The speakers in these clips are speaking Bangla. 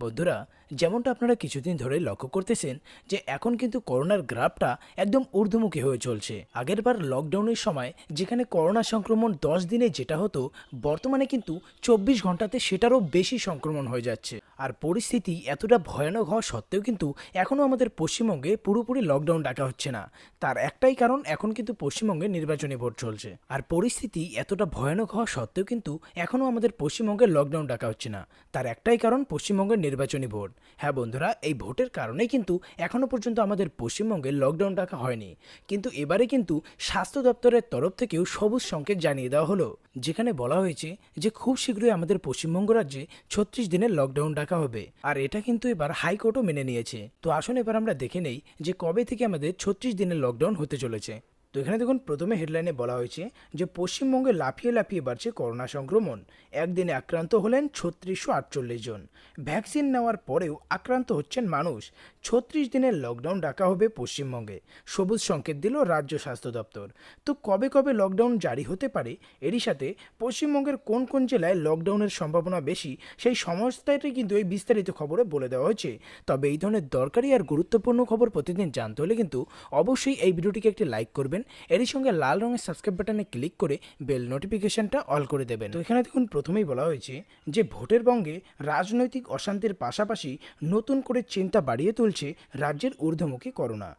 বন্ধুরা, যেমনটা আপনারা কিছুদিন ধরে লক্ষ্য করতেছেন যে এখন কিন্তু করোনার গ্রাফটা একদম ঊর্ধ্বমুখী হয়ে চলছে। আগেরবার লকডাউনের সময় যেখানে করোনা সংক্রমণ দশ দিনে যেটা হতো, বর্তমানে কিন্তু চব্বিশ ঘন্টাতে সেটারও বেশি সংক্রমণ হয়ে যাচ্ছে। আর পরিস্থিতি এতটা ভয়ানক হওয়া সত্ত্বেও কিন্তু এখনও আমাদের পশ্চিমবঙ্গে পুরোপুরি লকডাউন ডাকা হচ্ছে না। তার একটাই কারণ, এখন কিন্তু পশ্চিমবঙ্গে নির্বাচনী ভোট চলছে। আর পরিস্থিতি এতটা ভয়ানক হওয়া সত্ত্বেও কিন্তু এখনও আমাদের পশ্চিমবঙ্গে লকডাউন ডাকা হচ্ছে না। তার একটাই কারণ, পশ্চিমবঙ্গের নির্বাচনী ভোট। হ্যাঁ বন্ধুরা, এই ভোটের কারণেই কিন্তু এখনও পর্যন্ত আমাদের পশ্চিমবঙ্গে লকডাউন ডাকা হয়নি। কিন্তু এবারে কিন্তু স্বাস্থ্য দপ্তরের তরফ থেকেও সবুজ সংকেত জানিয়ে দেওয়া হলো, যেখানে বলা হয়েছে যে খুব শীঘ্রই আমাদের পশ্চিমবঙ্গ রাজ্যে ছত্রিশ দিনের লকডাউন ডাকা হবে। আর এটা কিন্তু এবার হাইকোর্টও মেনে নিয়েছে। তো আসুন এবার আমরা দেখে নেই যে কবে থেকে আমাদের ছত্রিশ দিনের লকডাউন হতে চলেছে। তো এখানে দেখুন প্রথমে হেডলাইনে বলা হয়েছে যে পশ্চিমবঙ্গে লাফিয়ে লাফিয়ে বাড়ছে করোনা সংক্রমণ। একদিনে আক্রান্ত হলেন ছত্রিশশো আটচল্লিশ জন। ভ্যাকসিন নেওয়ার পরেও আক্রান্ত হচ্ছেন মানুষ। ছত্রিশ দিনের লকডাউন ডাকা হবে পশ্চিমবঙ্গে। সবুজ সংকেত দিল রাজ্য স্বাস্থ্য দপ্তর। তো কবে কবে লকডাউন জারি হতে পারে? এরই সাথে পশ্চিমবঙ্গের কোন কোন জেলায় লকডাউনের সম্ভাবনা বেশি, সেই সমস্যাটি কিন্তু এই বিস্তারিত খবরে বলে দেওয়া হয়েছে। তবে এই ধরনের দরকারি আর গুরুত্বপূর্ণ খবর প্রতিদিন জানতে হলে কিন্তু অবশ্যই এই ভিডিওটিকে একটি লাইক করবেন। এরই সঙ্গে লাল রঙের সাবস্ক্রাইব বাটনে ক্লিক করে বেল নোটিফিকেশনটা অল করে দেবেন। তো এখানে দেখুন প্রথমেই বলা হয়েছে যে ভোটের বঙ্গে রাজনৈতিক অশান্তির পাশাপাশি নতুন করে চিন্তা বাড়িয়ে তুলছে রাজ্যের ঊর্ধ্বমুখী করোনা।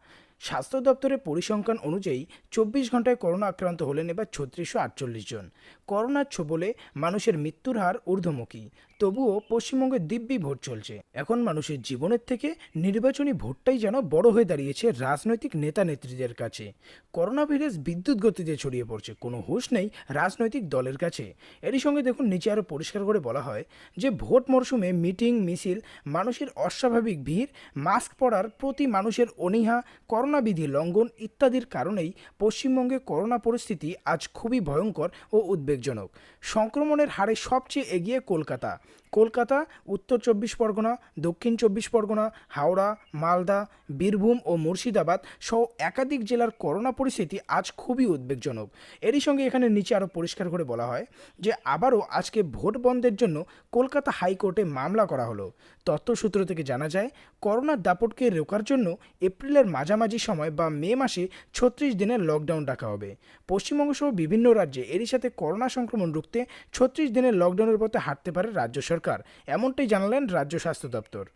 স্বাস্থ্য দপ্তরের পরিসংখ্যান অনুযায়ী চব্বিশ ঘন্টায় করোনা আক্রান্ত হলেন এবার ছত্রিশশো আটচল্লিশ জন। করোনার ছোবলে মানুষের মৃত্যুর হার ঊর্ধ্বমুখী, তবুও পশ্চিমবঙ্গে দিব্যি ভোট চলছে। এখন মানুষের জীবনের থেকে নির্বাচনী ভোটটাই যেন বড় হয়ে দাঁড়িয়েছে রাজনৈতিক নেতা নেত্রীদের কাছে। করোনা ভাইরাস বিদ্যুৎ গতিতে ছড়িয়ে পড়ছে, কোনো হুঁশ নেই রাজনৈতিক দলের কাছে। এরই সঙ্গে দেখুন, নিচে আরও পরিষ্কার করে বলা হয় যে, ভোট মরশুমে মিটিং, মিছিল, মানুষের অস্বাভাবিক ভিড়, মাস্ক পরার প্রতি মানুষের অনীহা, করোনা বিধি লঙ্ঘন ইত্যাদির কারণেই পশ্চিমবঙ্গে করোনা পরিস্থিতি আজ খুবই ভয়ঙ্কর ও উদ্বেগজনক। সংক্রমণের হারে সবচেয়ে এগিয়ে কলকাতা। কলকাতা, উত্তর চব্বিশ পরগনা, দক্ষিণ চব্বিশ পরগনা, হাওড়া, মালদা, বীরভূম ও মুর্শিদাবাদ সহ একাধিক জেলার করোনা পরিস্থিতি আজ খুবই উদ্বেগজনক। এরই সঙ্গে এখানে নিচে আরও পরিষ্কার করে বলা হয় যে আবারও আজকে ভোট বন্ধের জন্য কলকাতা হাইকোর্টে মামলা করা হলো। তথ্যসূত্র থেকে জানা যায়, করোনার দাপটকে রোকার জন্য এপ্রিলের মাঝামাঝি সময় বা মে মাসে ছত্রিশ দিনের লকডাউন ডাকা হবে। পশ্চিমবঙ্গ সহ বিভিন্ন রাজ্যে এরই সাথে করোনা সংক্রমণ রুখতে ছত্রিশ দিনের লকডাউনের পথে হাঁটতে পারে রাজ্য সরকার, এমনটাই জানালেন রাজ্য স্বাস্থ্য দপ্তর।